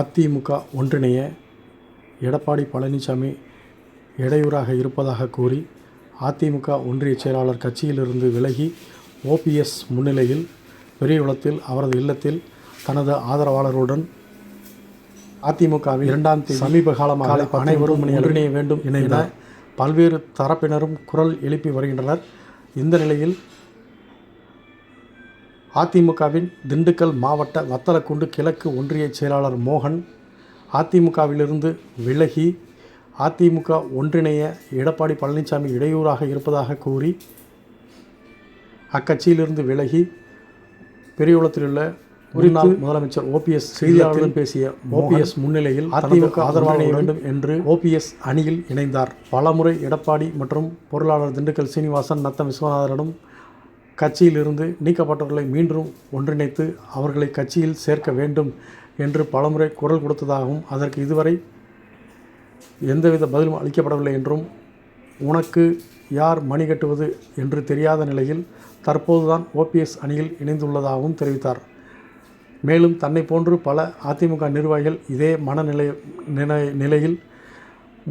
அதிமுக ஒன்றிணைய எடப்பாடி பழனிசாமி இடையூறாக இருப்பதாக கூறி அதிமுக ஒன்றிய செயலாளர் கட்சியிலிருந்து விலகி ஓபிஎஸ் முன்னிலையில் பெரியகுளத்தில் அவரது இல்லத்தில் தனது ஆதரவாளர்களுடன் அதிமுகவின் இரண்டாம் தேதி சமீப காலமாக அனைவரும் ஒன்றிணைய வேண்டும் என பல்வேறு தரப்பினரும் குரல் எழுப்பி வருகின்றனர். இந்த நிலையில் அதிமுகவின் திண்டுக்கல் மாவட்ட வத்தலக்குண்டு கிழக்கு ஒன்றிய செயலாளர் மோகன் அதிமுகவிலிருந்து விலகி அதிமுக ஒன்றிணைய எடப்பாடி பழனிசாமி இடையூறாக இருப்பதாக கூறி அக்கட்சியிலிருந்து விலகி பெரியகுளத்திலுள்ள முன்னாள் முதலமைச்சர் ஓபிஎஸ் செய்தியாளர்களுடன் பேசிய ஓபிஎஸ் முன்னிலையில் அதிமுக ஆதரவாளர் வேண்டும் என்று ஓபிஎஸ் அணியில் இணைந்தார். பலமுறை எடப்பாடி மற்றும் பொருளாளர் திண்டுக்கல் சீனிவாசன் நத்தம் விஸ்வநாதனிடம் கட்சியிலிருந்து நீக்கப்பட்டவர்களை மீண்டும் ஒன்றிணைத்து அவர்களை கட்சியில் சேர்க்க வேண்டும் என்று பலமுறை குரல் கொடுத்ததாகவும் அதற்கு இதுவரை எந்தவித பதிலும் அளிக்கப்படவில்லை என்றும் உனக்கு யார் மணி கட்டுவது என்று தெரியாத நிலையில் தற்போதுதான் ஓபிஎஸ் அணியில் இணைந்துள்ளதாகவும் தெரிவித்தார். மேலும் தன்னை போன்று பல அதிமுக நிர்வாகிகள் இதே மனநிலை நிலை நிலையில்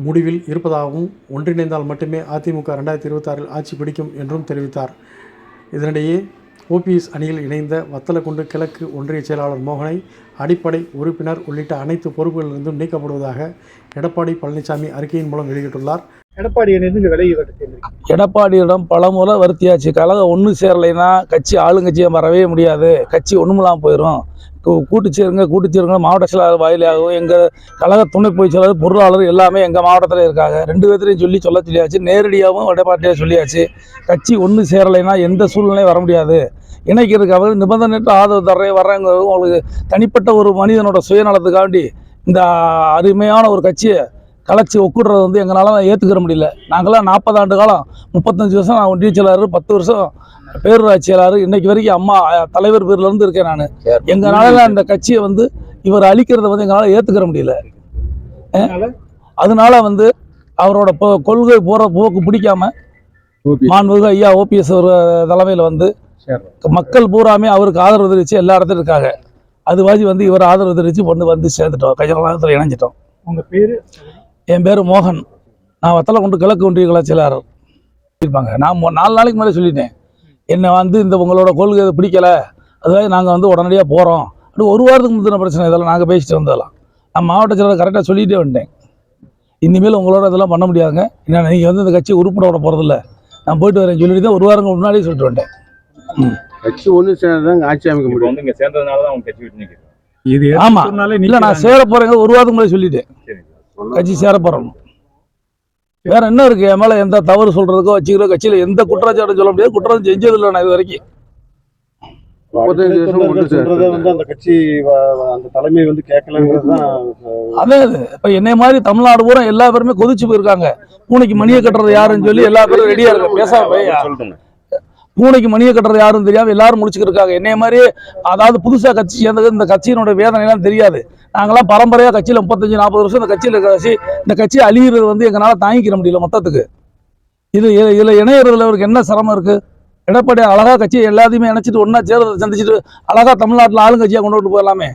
முடிவில் இருப்பதாகவும் ஒன்றிணைந்தால் மட்டுமே அதிமுக ரெண்டாயிரத்தி இருபத்தாறில் ஆட்சி பிடிக்கும் என்றும் தெரிவித்தார். இதனிடையே ஓபிஎஸ் அணியில் இணைந்த வத்தலக்குண்டு கிழக்கு ஒன்றிய செயலாளர் மோகனை அடிப்படை உறுப்பினர் உள்ளிட்ட அனைத்து பொறுப்புகளிலிருந்தும் நீக்கப்படுவதாக எடப்பாடி பழனிசாமி அறிக்கையின் மூலம் வெளியிட்டுள்ளார். எடப்பாடி விலகி எடப்பாடியிடம் பலமுறை வருத்தியாச்சு. கழகம் ஒன்று சேரலைன்னா கட்சி ஆளுங்கட்சியை வரவே முடியாது. கட்சி ஒன்றுமில்லாமல் போயிடும் கூட்டு சேருங்க கூட்டு சேருங்க மாவட்ட செயலாளர் வாயிலாகவும் எங்கள் கழக துணை பொதுச் செயலாளர் பொருளாளர் எல்லாமே எங்கள் மாவட்டத்தில் இருக்காங்க. ரெண்டு பேர்த்தையும் சொல்லி சொல்ல சொல்லியாச்சு நேரடியாகவும் எடப்பாட்டியாக சொல்லியாச்சு. கட்சி ஒன்று சேரலைன்னா எந்த சூழ்நிலையும் வர முடியாது. இணைக்கிறதுக்காக நிபந்தனையற்ற ஆதரவு தர்றேன் வர்றேங்க உங்களுக்கு தனிப்பட்ட ஒரு மனிதனோட சுயநலத்துக்காண்டி இந்த அருமையான ஒரு கட்சியை கலைச்சி ஒக்குடுறது வந்து எங்களால் ஏற்றுக்கிற முடியல. நாங்களாம் நாற்பது ஆண்டு காலம் முப்பத்தஞ்சு வருஷம் நான் ஒன்றிய செயலாளர் பத்து வருஷம் பேரூராட்சி செயலாளர் இன்னைக்கு வரைக்கும் அம்மா தலைவர் பேர்ல இருந்து இருக்கேன் நான். எங்களால அந்த கட்சியை வந்து இவர் அழிக்கிறத வந்து எங்களால் ஏற்றுக்கிற முடியல. அதனால? வந்து அவரோட பொ- கொள்கை போகிற போக்கு பிடிக்காம மாண்புமிகு ஐயா ஓபிஎஸ் ஒரு தலைமையில் வந்து மக்கள் பூராமே அவருக்கு ஆதரவு தெரிவித்து எல்லா இடத்துலையும் இருக்காங்க. அது மாதிரி வந்து இவர் ஆதரவு தெரிவித்து பொண்ணு வந்து சேர்ந்துட்டோம். கஜலத்தில் இணைஞ்சிட்டோம். உங்க பேரு? என் பேர் மோகன். நான் வத்தலை கொண்டு கிழக்கு ஒன்றிய செயலாளர் இருப்பாங்க. நான் மொ- நாலு நாளைக்கு மேலே சொல்லிட்டேன். என்னை வந்து இந்த உங்களோட கொள்கை இது பிடிக்கல அதுவாக நாங்கள் வந்து உடனடியாக போகிறோம் அப்படி ஒரு வாரத்துக்கு முந்தின பிரச்சனை இதெல்லாம் நாங்கள் பேசிட்டு வந்ததெல்லாம் நான் மாவட்ட செயலாளர் கரெக்டாக சொல்லிகிட்டே வந்துட்டேன். இனிமேல் உங்களோட இதெல்லாம் பண்ண முடியாதுங்க. என்ன நீங்கள் வந்து இந்த கட்சி உறுப்பினர் விட போகிறதில்ல நான் போயிட்டு வரேன் சொல்லிட்டு தான் ஒரு வாரம் முன்னாடியே சொல்லிட்டு வந்துட்டேன். கட்சி ஒன்று சேர்ந்தாங்க ஆட்சி அமைக்க முடியும். சேர்ந்ததுனால தான் கட்சி விட்டு இது ஆமா. சொன்னாலே இல்லை நான் சேர போகிறேங்க ஒரு வாரத்துக்கு முன்னாடி சொல்லிட்டேன். சரி கட்சி சேர போகிறோம் வேற என்ன இருக்கு? என் மேலே எந்த தவறு சொல்கிறதுக்கோ வச்சுக்கிறோ கட்சியில் எந்த குற்றச்சாட்டும் சொல்ல முடியாது. குற்றம் செஞ்சதில்லை நான் இது வரைக்கும். முப்பத்தஞ்சு வருஷம் ஒன்று சொல்றதை சேர்ந்தாங்க வந்து அந்த கட்சி வ- வ- அந்த தலைமை வந்து கேட்கலங்கிறது தான் அதே இப்போ என்னை மாதிரி தமிழ்நாடு பூரா எல்லா பேருமே கொதிச்சு போயிருக்காங்க. பூனைக்கு மணியை கட்டுறது யாருன்னு சொல்லி எல்லா பேரும் ரெடியா இருக்காங்க. பேசாம பூனைக்கு மணியை கட்டுறது யாரும் தெரியாமல் எல்லாரும் முடிச்சுக்கிருக்காங்க. என்னைய மாதிரி அதாவது புதுசாக கட்சி சேர்ந்தது இந்த கட்சியினோட வேதனைலாம் தெரியாது. நாங்களாம் பரம்பரையா கட்சியில் முப்பத்தஞ்சு நாற்பது வருஷம் இந்த கட்சியில் இருக்கிற கட்சி இந்த கட்சி அழியிறது வந்து எங்களால தாங்கிக்கிற முடியல மொத்தத்துக்கு. இது இதில் இதுல இணையறதுல அவருக்கு என்ன சிரமம் இருக்கு? எடப்பாடி அழகா கட்சி எல்லாத்தையுமே இணைச்சிட்டு ஒன்றா சேர்றதை சந்திச்சுட்டு அழகா தமிழ்நாட்டுல ஆளுங்கட்சியாக கொண்டு விட்டு போயிடலாமே.